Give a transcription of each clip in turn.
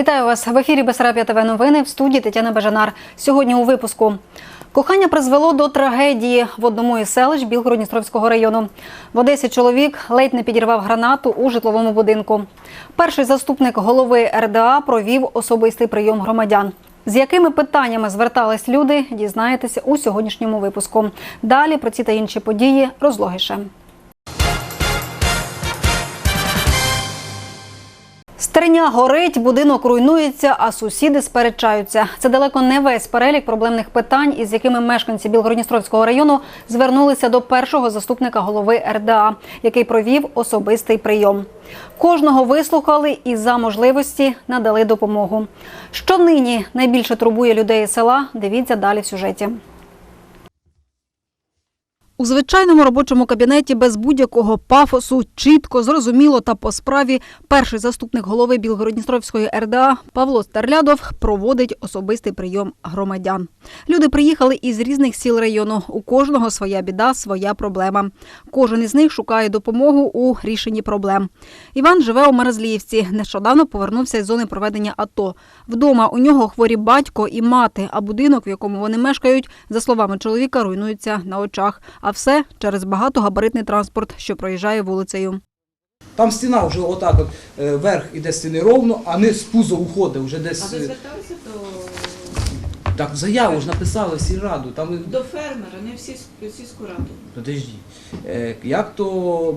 Вітаю вас в ефірі Бесарабія ТВ новини в студії Тетяна Бажанар. Сьогодні у випуску. Кохання призвело до трагедії в одному із селищ Білгородністровського району. В Одесі чоловік ледь не підірвав гранату у житловому будинку. Перший заступник голови РДА провів особистий прийом громадян. З якими питаннями звертались люди, дізнаєтеся у сьогоднішньому випуску. Далі про ці та інші події розлогіше. Стерня горить, будинок руйнується, а сусіди сперечаються. Це далеко не весь перелік проблемних питань, із якими мешканці Білгородністровського району звернулися до першого заступника голови РДА, який провів особистий прийом. Кожного вислухали і за можливості надали допомогу. Що нині найбільше турбує людей села? Дивіться далі в сюжеті. У звичайному робочому кабінеті без будь-якого пафосу, чітко, зрозуміло та по справі перший заступник голови Білгородністровської РДА Павло Стерлядов проводить особистий прийом громадян. Люди приїхали із різних сіл району. У кожного своя біда, своя проблема. Кожен із них шукає допомогу у рішенні проблем. Іван живе у Мерезліївці. Нещодавно повернувся із зони проведення АТО. Вдома у нього хворі батько і мати, а будинок, в якому вони мешкають, за словами чоловіка, руйнується на очах. А все через багатогабаритний транспорт, що проїжджає вулицею. Там стіна вже отак от е, верх іде стіни ровно, а низ пузо уходить вже десь. А ви е, зверталися до, Так, заяву ж написали всі раду. Там до фермера, не всі сільську раду. подожди. Е, Як то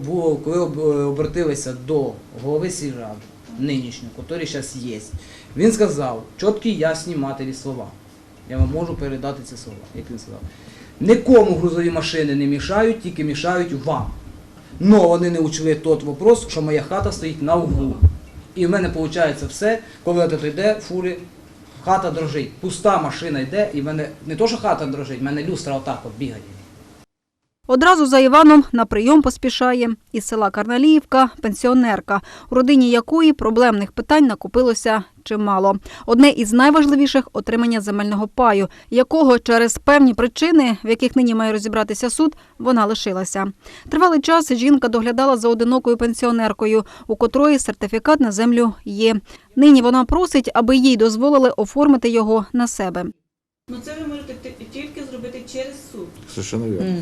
було, коли об- обратилися до голови сільради нинішнього, який зараз є, він сказав чіткі ясні матері слова. Я вам можу передати ці слова, як він сказав. Нікому грузові машини не мішають, тільки мішають вам. Но вони не учли тот вопрос, що моя хата стоїть на углу. І в мене виходить все, коли от йде фури, хата дрожить. Пуста машина йде, і в мене не то, що хата дрожить, в мене люстра отак от бігає. Одразу за Іваном на прийом поспішає із села Карналіївка пенсіонерка, у родині якої проблемних питань накопилося чимало. Одне із найважливіших отримання земельного паю, якого через певні причини, в яких нині має розібратися суд, вона лишилася. Тривалий час жінка доглядала за одинокою пенсіонеркою, у котрої сертифікат на землю є. Нині вона просить, аби їй дозволили оформити його на себе. Ну це ви можете тільки зробити через суд. Совершенно верно.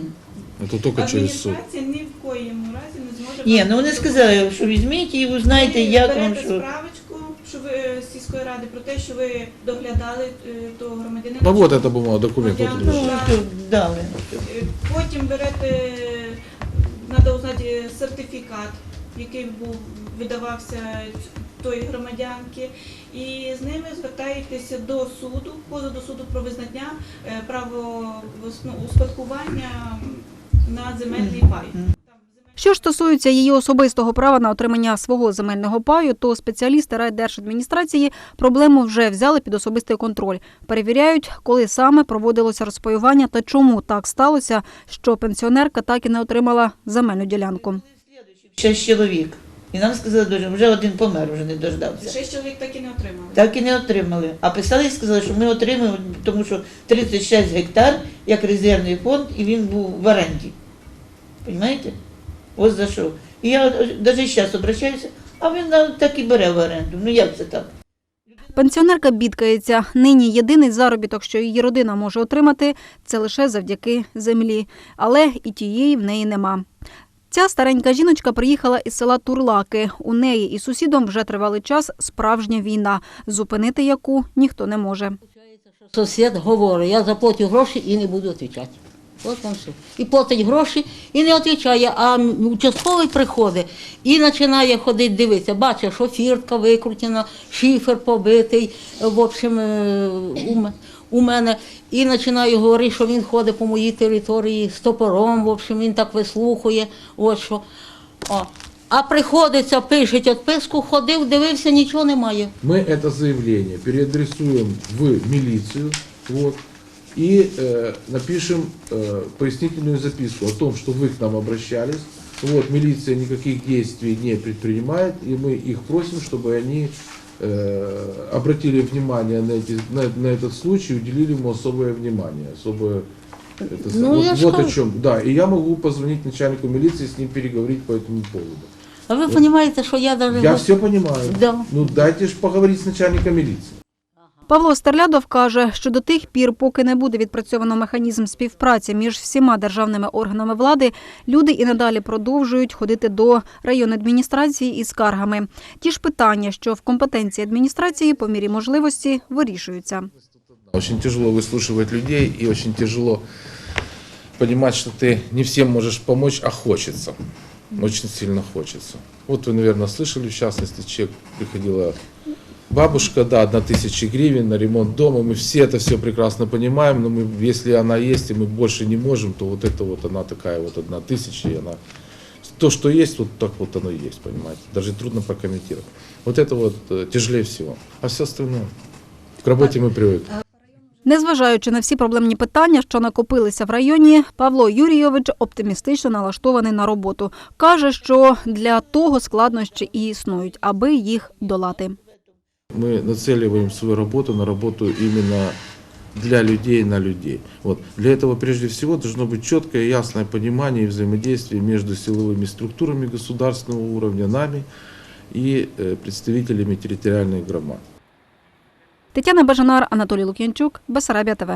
Это только через суд. Адміністрація ні в коєму разі не зможе. Ні, ну вони сказали, що візьміть і Ви як вам берете що. справочку, що ви е, з сільської ради про те, що ви доглядали е, того громадянина. Ну вот эта бумага, документ. Вот Ну, Ну, що дали. Е, Потім берете, треба узнати сертифікат, який був видавався тої громадянки, і з ними звертаєтеся до суду, позов до суду про визнання е, право ну, успадкування на земельний пай. Що ж стосується її особистого права на отримання свого земельного паю, то спеціалісти райдержадміністрації проблему вже взяли під особистий контроль. Перевіряють, коли саме проводилося розпаювання та чому так сталося, що пенсіонерка так і не отримала земельну ділянку. Ще чоловік. І нам сказали, дуже, вже один помер, вже не дождався. Шість чоловік так і не отримали. Так і не отримали. А писали і сказали, що ми отримаємо, тому що 36 гектар як резервний фонд, і він був в оренді. Понімаєте? Ось за що. І я навіть зараз обращаюся, а він так і бере в оренду. Ну як це так? Пенсіонерка бідкається. Нині єдиний заробіток, що її родина може отримати, це лише завдяки землі. Але і тієї в неї нема. Ця старенька жіночка приїхала із села Турлаки. У неї і сусідом вже тривалий час справжня війна, зупинити яку ніхто не може. Сусід говорить, я заплатю гроші і не буду відповідати. От вам все. І платить гроші і не відповідає, а участковий приходить і починає ходити дивитися. Бачить, що фіртка викрутена, шифер побитий, в общем, е, у ме- у мене. І починає говорити, що він ходить по моїй території з топором, в общем, він так вислухує. От що. О. А приходиться, пишуть відписку, ходив, дивився, нічого немає. Мы это заявление переадресуем в милицию, вот, и э, напишем э, пояснительную записку о том, что вы к нам обращались. Вот, милиция никаких действий не предпринимает, и мы их просим, чтобы они э, обратили внимание на, эти, на, на этот случай, уделили ему особое внимание, особое это, Ну, вот, я ж вот о говорю. чем. Да, и я могу позвонить начальнику милиции, с ним переговорить по этому поводу. А ви розумієте, що я навіть... Я все понимаю. Да. Ну дайте ж поговорить с начальником милиции. Павло Стерлядов каже, що до тих пір, поки не буде відпрацьовано механізм співпраці між всіма державними органами влади, люди і надалі продовжують ходити до районадміністрації із скаргами. Ті ж питання, що в компетенції адміністрації по мірі можливості вирішуються. Очень тяжело выслушивать людей и очень тяжело понимать, что ты не всем можешь помочь, а хочется. Очень сильно хочется. Вот вы, наверное, слышали, в частности, чек приходила бабушка, да, одна тысяча гривен на ремонт дома. Мы все это все прекрасно понимаем, но мы, если она есть и мы больше не можем, то вот это вот она такая вот одна тысяча, и она... То, что есть, вот так вот оно и есть, понимаете. Даже трудно прокомментировать. Вот это вот э, тяжелее всего. А все остальное... К работе мы привыкли. Незважаючи на всі проблемні питання, що накопилися в районі, Павло Юрійович оптимістично налаштований на роботу. Каже, що для того складнощі і існують, аби їх долати. Мы нацеливаем свою работу на работу именно для людей, на людей. Вот. Для этого прежде всего должно быть четкое и ясное понимание и взаимодействие между силовыми структурами государственного уровня, нами и э, представителями территориальных громад. Тетяна Бажанар, Анатолій Лук'янчук, Бесарабія ТВ.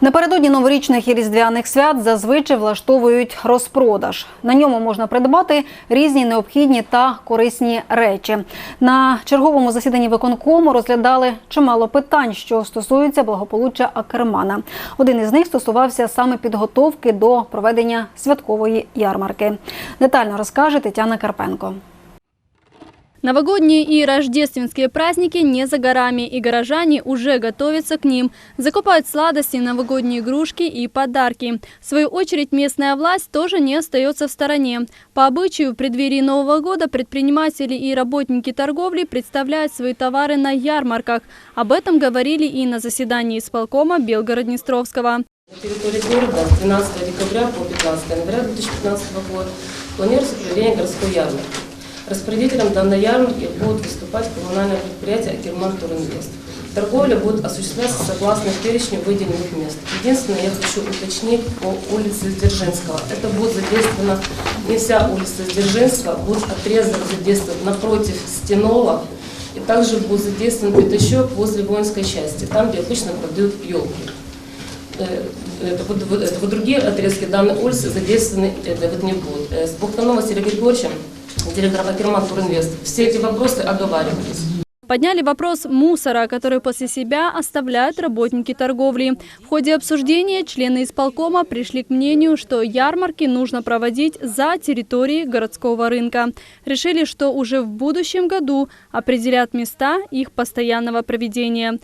Напередодні новорічних і різдвяних свят зазвичай влаштовують розпродаж. На ньому можна придбати різні необхідні та корисні речі. На черговому засіданні виконкому розглядали чимало питань, що стосуються благополуччя Акермана. Один із них стосувався саме підготовки до проведення святкової ярмарки. Детально розкаже Тетяна Карпенко. Новогодние и рождественские праздники не за горами, и горожане уже готовятся к ним. Закупают сладости, новогодние игрушки и подарки. В свою очередь, местная власть тоже не остается в стороне. По обычаю, в преддверии Нового года предприниматели и работники торговли представляют свои товары на ярмарках. Об этом говорили и на заседании исполкома Белгород-Днестровского. На территории города с 12 декабря по 15 января 2015 года планируется проведение городской ярмарки. Распорядителем данной ярмарки будет выступать коммунальное предприятие «Акерман Туринвест». Торговля будет осуществляться согласно перечню выделенных мест. Единственное, я хочу уточнить по улице Дзержинского. Это будет задействована не вся улица Дзержинского, будет отрезок задействован напротив Стенова, и также будет задействован пятачок возле воинской части, там, где обычно продают елки. Э, это это вот другие отрезки данной улицы задействованы это вот не будут. Э, С Бухтанова Сергеем Григорьевичем, директором Акерман Туринвест, все эти вопросы оговаривались. Подняли вопрос мусора, который после себя оставляют работники торговли. В ходе обсуждения члены исполкома пришли к мнению, что ярмарки нужно проводить за территорией городского рынка. Решили, что уже в будущем году определят места их постоянного проведения.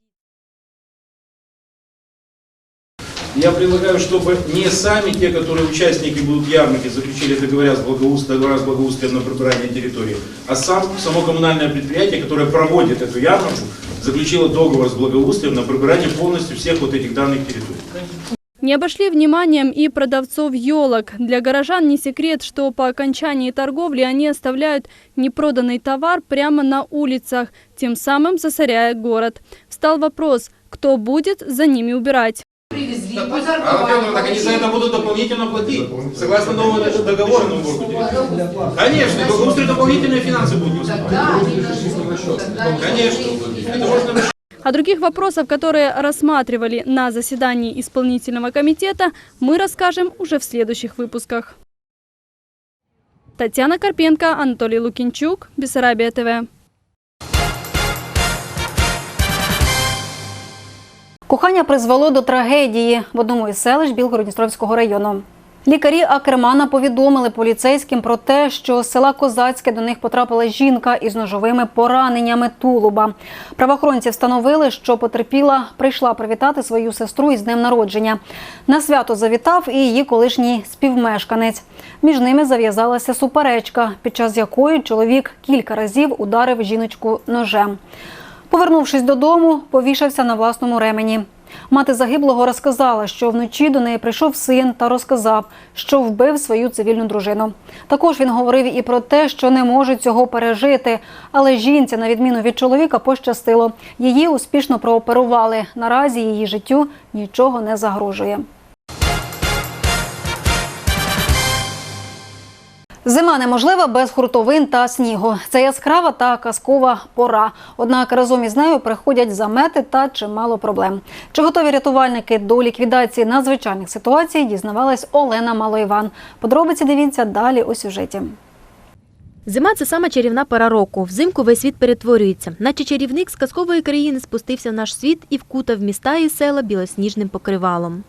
Я предлагаю, чтобы не сами те, которые участники будут ярмарки, заключили договора с, благоустройством на прибирание территории, а сам, само коммунальное предприятие, которое проводит эту ярмарку, заключило договор с благоустройством на прибирание полностью всех вот этих данных территорий. Не обошли вниманием и продавцов елок. Для горожан не секрет, что по окончании торговли они оставляют непроданный товар прямо на улицах, тем самым засоряя город. Встал вопрос, кто будет за ними убирать. А, во-первых, так они за это будут дополнительно платить, согласно новому договору. Конечно, и благоустрой дополнительные финансы будут выступать. Конечно. Это можно О других вопросах, которые рассматривали на заседании исполнительного комитета, мы расскажем уже в следующих выпусках. Татьяна Карпенко, Анатолий Лукинчук, Бессарабия ТВ. Кохання призвело до трагедії в одному із селищ Білгородністровського району. Лікарі Акермана повідомили поліцейським про те, що з села Козацьке до них потрапила жінка із ножовими пораненнями тулуба. Правоохоронці встановили, що потерпіла прийшла привітати свою сестру із днем народження. На свято завітав і її колишній співмешканець. Між ними зав'язалася суперечка, під час якої чоловік кілька разів ударив жіночку ножем. Повернувшись додому, повішався на власному ремені. Мати загиблого розказала, що вночі до неї прийшов син та розказав, що вбив свою цивільну дружину. Також він говорив і про те, що не може цього пережити. Але жінці, на відміну від чоловіка, пощастило. Її успішно прооперували. Наразі її життю нічого не загрожує. Зима неможлива без хуртовин та снігу. Це яскрава та казкова пора. Однак разом із нею приходять замети та чимало проблем. Чи готові рятувальники до ліквідації надзвичайних ситуацій? Дізнавалась Олена Малоїван. Подробиці дивіться далі у сюжеті. Зима це саме чарівна пора року. Взимку весь світ перетворюється. Наче чарівник з казкової країни спустився в наш світ і вкутав міста і села білосніжним покривалом.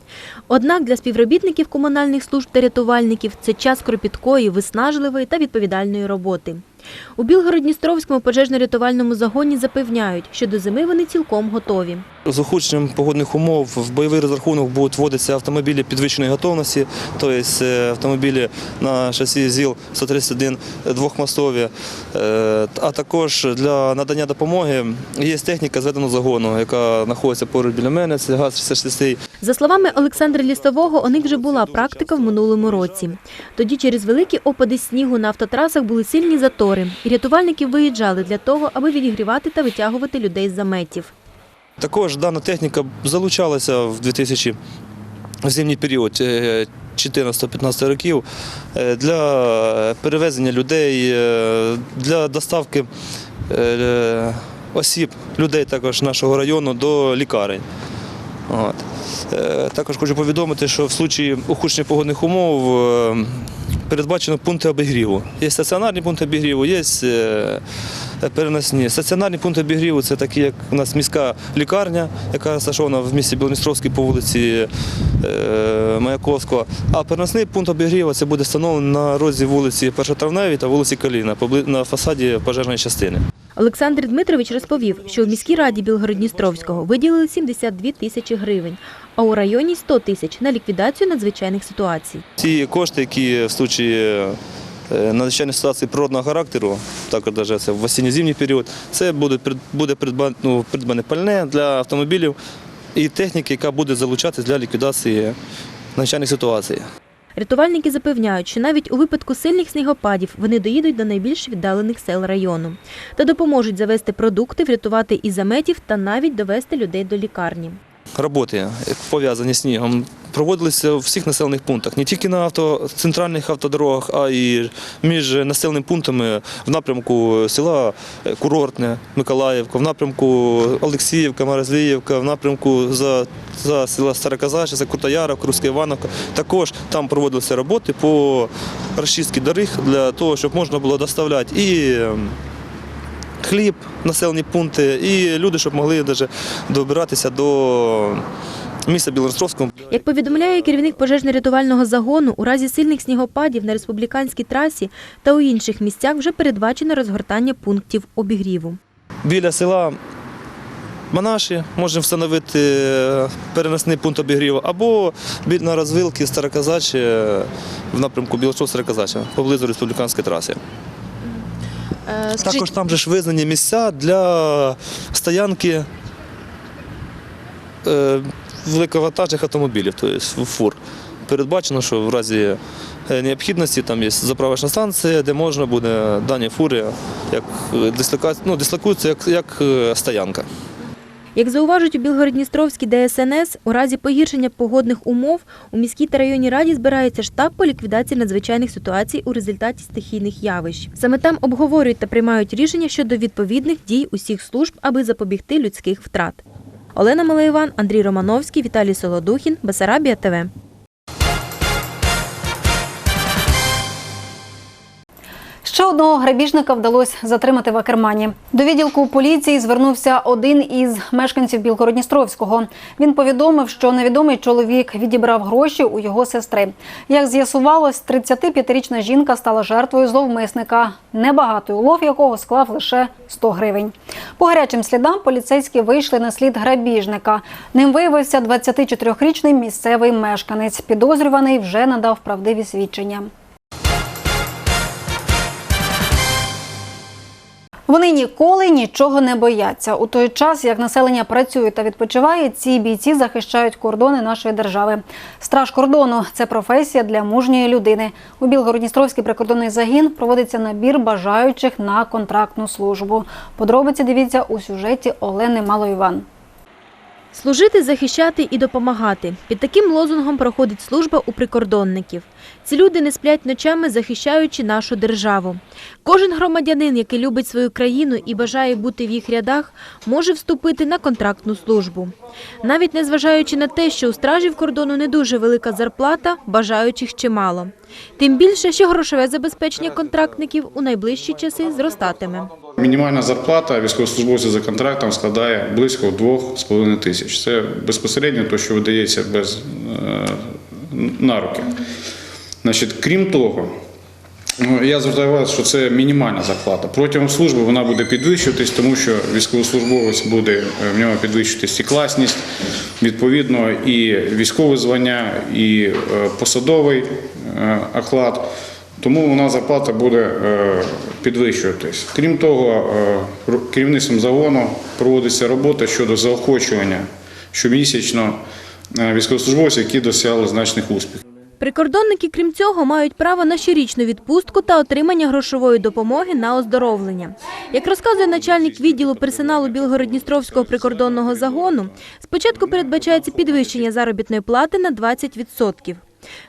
Однак для співробітників комунальних служб та рятувальників це час кропіткої, виснажливої та відповідальної роботи. У Білгород-Дністровському пожежно-рятувальному загоні запевняють, що до зими вони цілком готові. З ухудшенням погодних умов в бойовий розрахунок будуть вводитися автомобілі підвищеної готовності, тобто автомобілі на шасі ЗІЛ-131 двохмостові. Е, А також для надання допомоги є техніка зведеного загону, яка знаходиться поруч біля мене, це ГАЗ-66. За словами Олександра Лістового, у них вже була практика в минулому році. Тоді через великі опади снігу на автотрасах були сильні затори, і рятувальники виїжджали для того, аби відігрівати та витягувати людей з заметів. Також дана техніка залучалася в 2000 в зимній період е, 14-15 років е, для перевезення людей, е, для доставки е, осіб, людей також нашого району до лікарень. От. Е, Також хочу повідомити, що в случаї ухудшення погодних умов е, передбачено пункти обігріву. Є стаціонарні пункти обігріву, є е, переносні. Стаціонарні пункти обігріву це такі, як у нас міська лікарня, яка розташована в місті Білоністровській по вулиці е, Маяковського. А переносний пункт обігріву це буде встановлений на розі вулиці Першотравневій та вулиці Каліна на фасаді пожежної частини. Олександр Дмитрович розповів, що в міській раді Білгород-Дністровського виділили 72 тисячі гривень, а у районі 100 тисяч на ліквідацію надзвичайних ситуацій. Ті кошти, які в случаї е, надзвичайної ситуації природного характеру, також навіть це в осінньо-зимній період, це буде, буде придбане, ну, придбане пальне для автомобілів і техніки, яка буде залучатися для ліквідації надзвичайних ситуацій. Рятувальники запевняють, що навіть у випадку сильних снігопадів вони доїдуть до найбільш віддалених сел району та допоможуть завести продукти, врятувати із заметів та навіть довести людей до лікарні. Роботи, пов'язані з снігом, проводилися у всіх населених пунктах, не тільки на авто, центральних автодорогах, а й між населеними пунктами в напрямку села Курортне, Миколаївка, в напрямку Олексіївка, Морозліївка, в напрямку за, за села Староказача, Крутояровка, Руська Івановка. Також там проводилися роботи по розчистці доріг для того, щоб можна було доставляти і ем, хліб, населені пункти, і люди, щоб могли даже добиратися до міста Білоостровського. Як повідомляє керівник пожежно-рятувального загону, у разі сильних снігопадів на республіканській трасі та у інших місцях вже передбачено розгортання пунктів обігріву. Біля села Манаші можемо встановити е, переносний пункт обігріву, або на розвилки Староказачі е, в напрямку Білошов Староказача, поблизу республіканської траси. Також там же ж визнані місця для стоянки великовантажних великоватажних автомобілів, тобто фур. Передбачено, що в разі е, необхідності там є заправочна станція, де можна буде дані фури як е, ну, дислокуються як, як е, стоянка. Як зауважують у Білгород-Дністровській ДСНС, у разі погіршення погодних умов у міській та районній раді збирається штаб по ліквідації надзвичайних ситуацій у результаті стихійних явищ. Саме там обговорюють та приймають рішення щодо відповідних дій усіх служб, аби запобігти людських втрат. Олена Малаєван, Андрій Романовський, Віталій Солодухін, Басарабія ТВ. Ще одного грабіжника вдалося затримати в Акермані. До відділку поліції звернувся один із мешканців Білгородністровського. Він повідомив, що невідомий чоловік відібрав гроші у його сестри. Як з'ясувалось, 35-річна жінка стала жертвою зловмисника, небагатий улов якого склав лише 100 гривень. По гарячим слідам поліцейські вийшли на слід грабіжника. Ним виявився 24-річний місцевий мешканець. Підозрюваний вже надав правдиві свідчення. Вони ніколи нічого не бояться. У той час, як населення працює та відпочиває, ці бійці захищають кордони нашої держави. Страж кордону це професія для мужньої людини. У Білгородністровський прикордонний загін проводиться набір бажаючих на контрактну службу. Подробиці дивіться у сюжеті Олени Малоїван. Служити, захищати і допомагати. Під таким лозунгом проходить служба у прикордонників. Ці люди не сплять ночами, захищаючи нашу державу. Кожен громадянин, який любить свою країну і бажає бути в їх рядах, може вступити на контрактну службу. Навіть незважаючи на те, що у стражів кордону не дуже велика зарплата, бажаючих чимало. Тим більше, що грошове забезпечення контрактників у найближчі часи зростатиме. Мінімальна зарплата військовослужбовця за контрактом складає близько 2,5 тисяч. Це безпосередньо те, що видається без е, на руки. Значить, крім того, ну, я звертаю увагу, що це мінімальна зарплата. Протягом служби вона буде підвищуватись, тому що військовослужбовець буде е, в нього підвищуватись і класність, відповідно, і військове звання, і е, посадовий е, оклад. Тому нас зарплата буде підвищуватись. Крім того, керівництвом загону проводиться робота щодо заохочування щомісячно військовослужбовців, які досягли значних успіхів. Прикордонники, крім цього, мають право на щорічну відпустку та отримання грошової допомоги на оздоровлення. Як розказує начальник відділу персоналу Білгород-Дністровського прикордонного загону, спочатку передбачається підвищення заробітної плати на 20%. У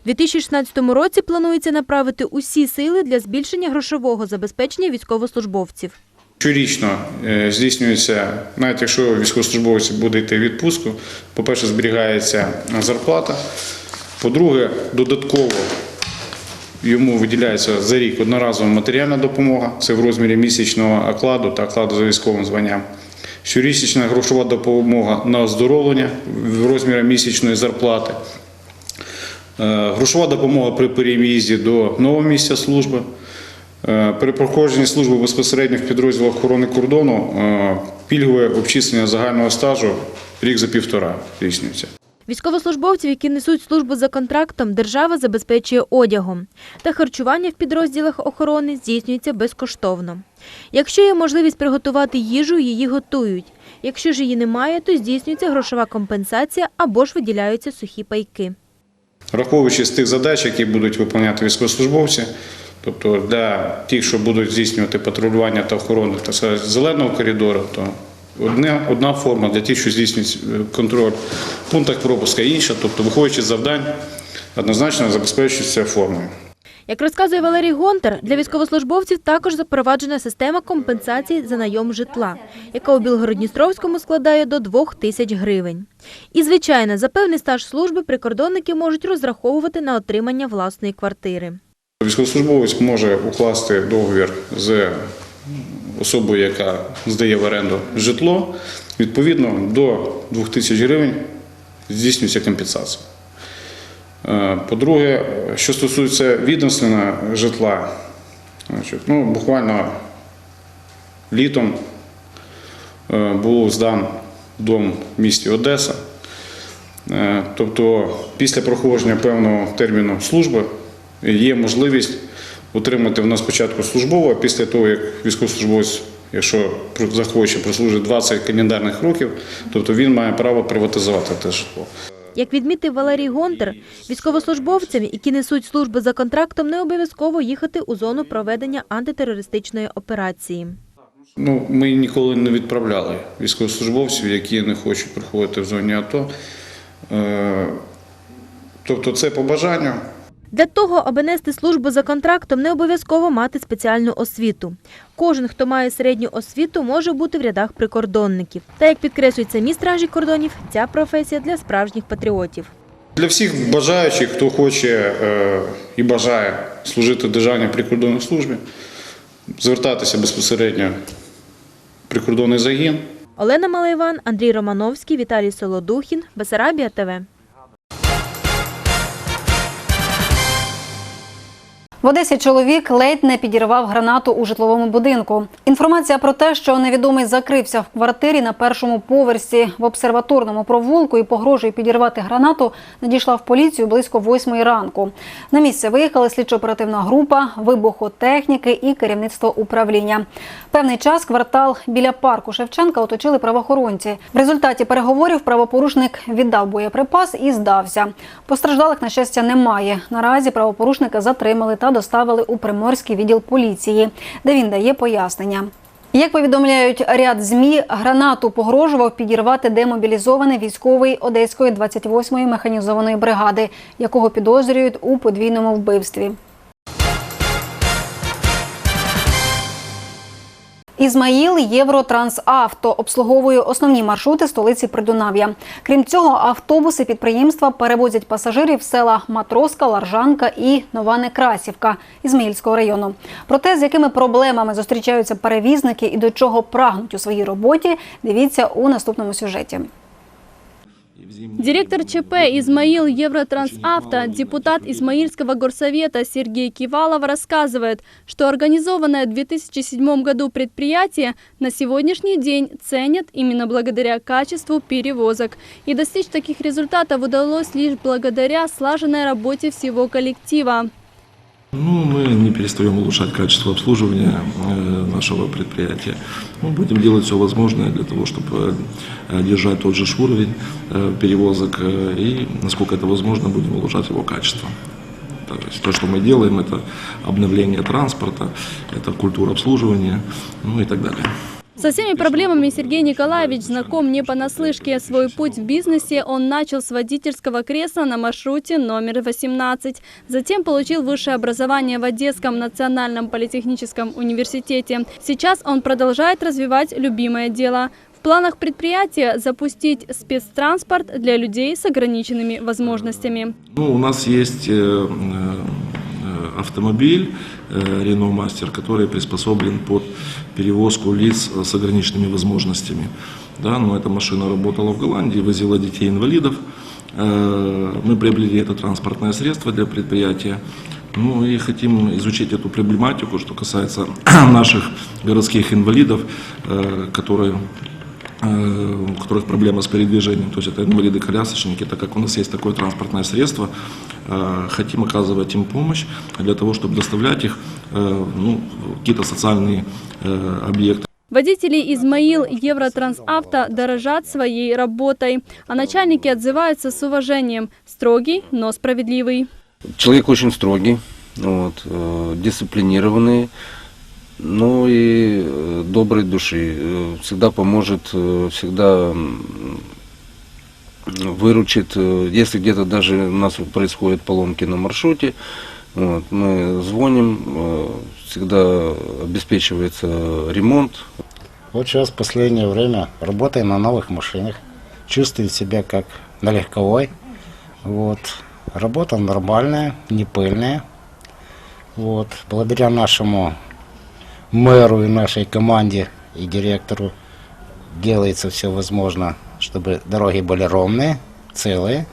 2016 році планується направити усі сили для збільшення грошового забезпечення військовослужбовців. Щорічно е, здійснюється, навіть якщо військовослужбовець буде йти в відпустку, по-перше, зберігається зарплата. По-друге, додатково йому виділяється за рік одноразова матеріальна допомога, це в розмірі місячного окладу та окладу за військовим званням. Щорічна грошова допомога на оздоровлення в розмірі місячної зарплати. Е, Грошова допомога при переїзді до нового місця служби. Е, При проходженні служби безпосередньо в підрозділах охорони кордону е, пільгове обчислення загального стажу рік за півтора здійснюється. Військовослужбовців, які несуть службу за контрактом, держава забезпечує одягом. Та харчування в підрозділах охорони здійснюється безкоштовно. Якщо є можливість приготувати їжу, її готують. Якщо ж її немає, то здійснюється грошова компенсація або ж виділяються сухі пайки. Враховуючи з тих задач, які будуть виконувати військовослужбовці, тобто для тих, що будуть здійснювати патрулювання та охорону сказати, зеленого коридору, то одне, одна форма для тих, що здійснюють е, контроль в пунктах пропуска, інша, тобто виходячи з завдань, однозначно забезпечується формою. Як розказує Валерій Гонтар, для військовослужбовців також запроваджена система компенсації за найом житла, яка у Білгородністровському складає до 2 тисяч гривень. І, звичайно, за певний стаж служби прикордонники можуть розраховувати на отримання власної квартири. Військовослужбовець може укласти договір з особою, яка здає в оренду житло. Відповідно, до 2000 гривень здійснюється компенсація. Е, По-друге, що стосується відомственного житла, ну, буквально літом е, був здан дом в місті Одеса. Е, Тобто після проходження певного терміну служби є можливість отримати в нас спочатку службово, а після того, як військовослужбовець, якщо захоче, прослужить 20 календарних років, тобто він має право приватизувати те житло. Як відмітив Валерій Гонтар, військовослужбовцям, які несуть службу за контрактом, не обов'язково їхати у зону проведення антитерористичної операції. Ну, ми ніколи не відправляли військовослужбовців, які не хочуть приходити в зоні АТО. Е, Тобто це по бажанню. Для того, аби нести службу за контрактом, не обов'язково мати спеціальну освіту. Кожен, хто має середню освіту, може бути в рядах прикордонників. Та як підкреслюють самі стражі кордонів, ця професія для справжніх патріотів. Для всіх бажаючих, хто хоче е, і бажає служити в державній прикордонній службі, звертатися безпосередньо в прикордонний загін. Олена Малайван, Андрій Романовський, Віталій Солодухін, Бесарабія ТВ. В Одесі чоловік ледь не підірвав гранату у житловому будинку. Інформація про те, що невідомий закрився в квартирі на першому поверсі в обсерваторному провулку і погрожує підірвати гранату, надійшла в поліцію близько восьмої ранку. На місце виїхали слідчо-оперативна група, вибухотехніки і керівництво управління. Певний час квартал біля парку Шевченка оточили правоохоронці. В результаті переговорів правопорушник віддав боєприпас і здався. Постраждалих, на щастя, немає. Наразі правопорушника затримали та доставили у Приморський відділ поліції, де він дає пояснення. Як повідомляють ряд змі, гранату погрожував підірвати демобілізований військовий Одеської 28-ї механізованої бригади, якого підозрюють у подвійному вбивстві. Ізмаїл Євротрансавто обслуговує основні маршрути столиці Придунав'я. Крім цього, автобуси підприємства перевозять пасажирів села Матроска, Ларжанка і Нова Некрасівка Ізмаїльського району. Про те, з якими проблемами зустрічаються перевізники і до чого прагнуть у своїй роботі, дивіться у наступному сюжеті. Директор ЧП «Измаил Евротрансавто», депутат Измаильского горсовета Сергей Кивалов рассказывает, что организованное в 2007 году предприятие на сегодняшний день ценят именно благодаря качеству перевозок. И достичь таких результатов удалось лишь благодаря слаженной работе всего коллектива. Ну, мы не перестаем улучшать качество обслуживания э, нашего предприятия. Мы будем делать все возможное для того, чтобы э, держать тот же ж уровень э, перевозок э, и, насколько это возможно, будем улучшать его качество. То есть то, что мы делаем, это обновление транспорта, это культура обслуживания, ну и так далее. Со всеми проблемами Сергей Николаевич знаком не понаслышке. Свой путь в бизнесе он начал с водительского кресла на маршруте номер 18. Затем получил высшее образование в Одесском национальном политехническом университете. Сейчас он продолжает развивать любимое дело. В планах предприятия запустить спецтранспорт для людей с ограниченными возможностями. Ну, у нас есть э, э, автомобиль э, Renault Master, который приспособлен под перевозку лиц с ограниченными возможностями. Да, но эта машина работала в Голландии, возила детей-инвалидов. Э, Мы приобрели это транспортное средство для предприятия. Ну и хотим изучить эту проблематику, что касается наших городских инвалидов, э, которые э, у которых проблема с передвижением, то есть это инвалиды-колясочники, так как у нас есть такое транспортное средство, э, хотим оказывать им помощь для того, чтобы доставлять их э, ну, какие-то социальные э, объекты. Водители Измаил Евротрансавто дорожат своей работой, а начальники отзываются с уважением. Строгий, но справедливый. Человек очень строгий, вот, э, дисциплинированный, ну и э, доброй души. Э, Всегда поможет, э, всегда выручит. Если где-то даже у нас происходят поломки на маршруте, вот, мы звоним, всегда обеспечивается ремонт, Вот сейчас в последнее время работаем на новых машинах. Чувствуем себя как на легковой. Вот. Работа нормальная, не пыльная. Вот. Благодаря нашему мэру и нашей команде и директору делается все возможно, чтобы дороги были ровные, целые.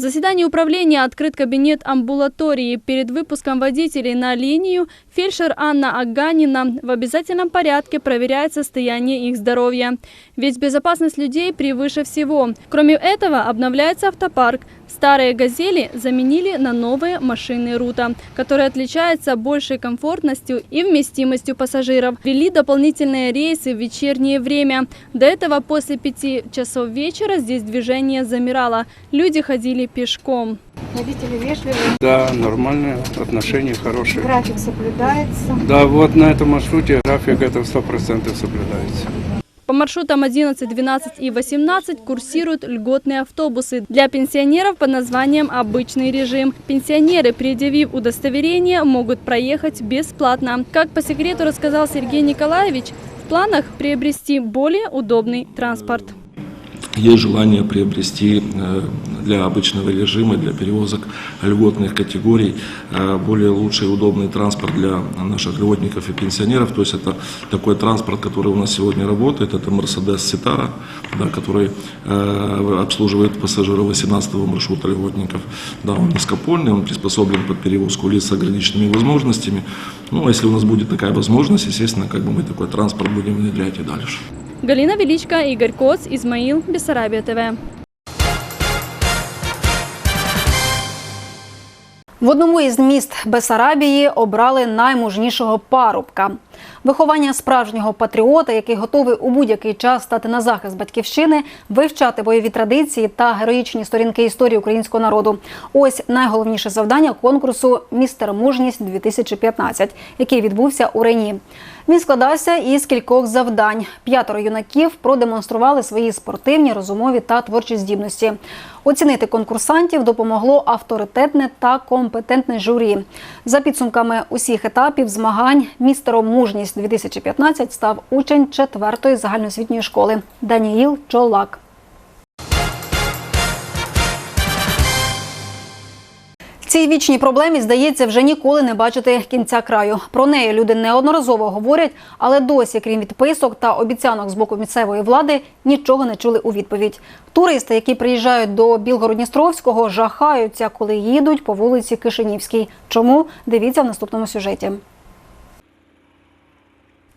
В заседании управления открыт кабинет амбулатории. Перед выпуском водителей на линию фельдшер Анна Аганина в обязательном порядке проверяет состояние их здоровья. Ведь безопасность людей превыше всего. Кроме этого, обновляется автопарк. Старые «Газели» заменили на новые машины «Рута», которые отличаются большей комфортностью и вместимостью пассажиров. Ввели дополнительные рейсы в вечернее время. До этого после пяти часов вечера здесь движение замирало. Люди ходили пешком. Водители вежливые, Да, нормальные отношения, хорошие. график соблюдается. Да, вот на этом маршруте график это 100% соблюдается. По маршрутам 11, 12 и 18 курсируют льготные автобусы для пенсионеров под названием «Обычный режим». Пенсионеры, предъявив удостоверение, могут проехать бесплатно. Как по секрету рассказал Сергей Николаевич, в планах приобрести более удобный транспорт. Есть желание приобрести э, для обычного режима, для перевозок льготных категорий э, более лучший и удобный транспорт для наших льготников и пенсионеров. То есть это такой транспорт, который у нас сегодня работает. Это Mercedes Citara, да, который э, обслуживает пассажиров 18 маршрута льготников. Да, он низкопольный, он приспособлен под перевозку лиц с ограниченными возможностями. Ну, а если у нас будет такая возможность, естественно, как бы мы такой транспорт будем внедрять и дальше. Галина Величко, Игорь Коц, Измаил, Бессарабия ТВ. В одному із міст Бесарабії обрали наймужнішого парубка. Виховання справжнього патріота, який готовий у будь-який час стати на захист батьківщини, вивчати бойові традиції та героїчні сторінки історії українського народу. Ось найголовніше завдання конкурсу Містер Мужність 2015, який відбувся у Рені. Він складався із кількох завдань. П'ятеро юнаків продемонстрували свої спортивні, розумові та творчі здібності. Оцінити конкурсантів допомогло авторитетне та компетентне журі. За підсумками усіх етапів змагань містером мужність 2015 став учень четвертої загальноосвітньої школи Даніїл Чолак. Цій вічній проблемі, здається, вже ніколи не бачити кінця краю. Про неї люди неодноразово говорять, але досі, крім відписок та обіцянок з боку місцевої влади, нічого не чули у відповідь. Туристи, які приїжджають до Білгородністровського, жахаються, коли їдуть по вулиці Кишинівській. Чому? Дивіться в наступному сюжеті.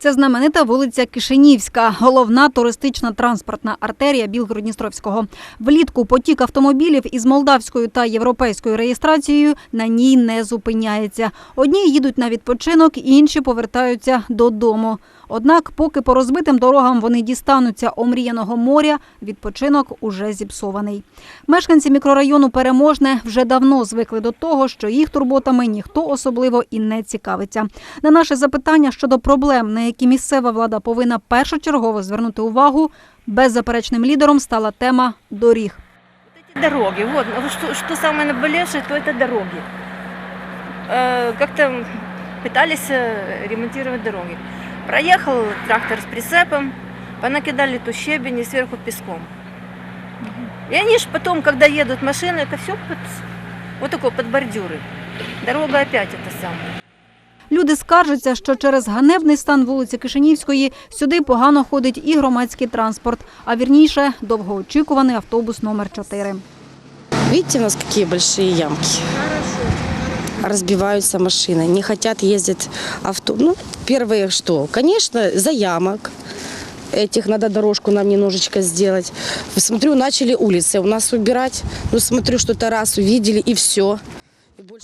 Це знаменита вулиця Кишинівська, головна туристична транспортна артерія Білгород-Дністровського. Влітку потік автомобілів із молдавською та європейською реєстрацією на ній не зупиняється. Одні їдуть на відпочинок, інші повертаються додому. Однак, поки по розбитим дорогам вони дістануться омріяного моря, відпочинок уже зіпсований. Мешканці мікрорайону Переможне вже давно звикли до того, що їх турботами ніхто особливо і не цікавиться. На наше запитання щодо проблем, на які місцева влада повинна першочергово звернути увагу, беззаперечним лідером стала тема доріг. Дороги, вот, ну, что, что самое наболевшее, то это дороги. Э, Как-то пытались э, ремонтировать дороги. Проехал трактор с прицепом, понакидали ту щебень и сверху песком. И они ж потом, когда едут машины, это все под, вот такое, под бордюры. Дорога опять это самое. Люди скаржаться, що через ганебний стан вулиці Кишинівської сюди погано ходить і громадський транспорт, а вірніше довгоочікуваний автобус номер 4 Видите, у нас какие большие ямки. Разбиваются машины, не хотят ездить авто. Ну, первое что? Конечно, за ямок. Этих надо дорожку нам немножечко сделать. Смотрю, начали улицы у нас убирать. Ну, смотрю, что-то раз увидели и все.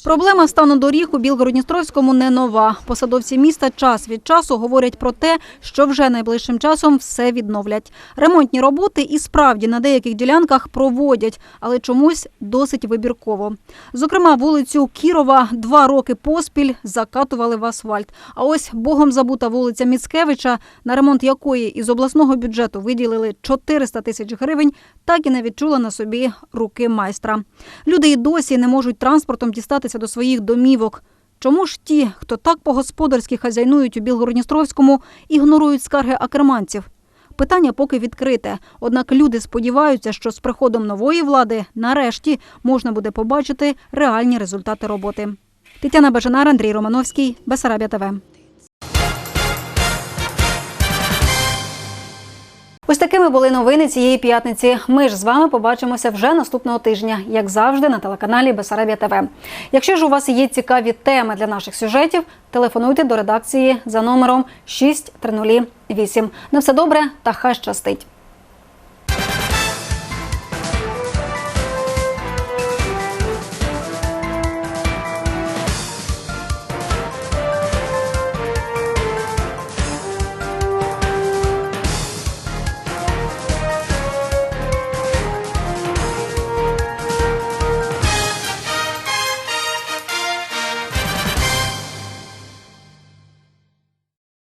Проблема стану доріг у Білгородністровському не нова. Посадовці міста час від часу говорять про те, що вже найближчим часом все відновлять. Ремонтні роботи і справді на деяких ділянках проводять, але чомусь досить вибірково. Зокрема, вулицю Кірова два роки поспіль закатували в асфальт. А ось богом забута вулиця Міцкевича, на ремонт якої із обласного бюджету виділили 400 тисяч гривень, так і не відчула на собі руки майстра. Люди і досі не можуть транспортом дістатися до своїх домівок. Чому ж ті, хто так по-господарськи хазяйнують у Білгородністровському, ігнорують скарги акерманців? Питання поки відкрите. Однак люди сподіваються, що з приходом нової влади нарешті можна буде побачити реальні результати роботи. Тетяна Бажанар, Андрій Романовський, Бесарабія ТВ. Такими були новини цієї п'ятниці. Ми ж з вами побачимося вже наступного тижня, як завжди, на телеканалі Бесарабія ТВ. Якщо ж у вас є цікаві теми для наших сюжетів, телефонуйте до редакції за номером 6308. На все добре та хай щастить.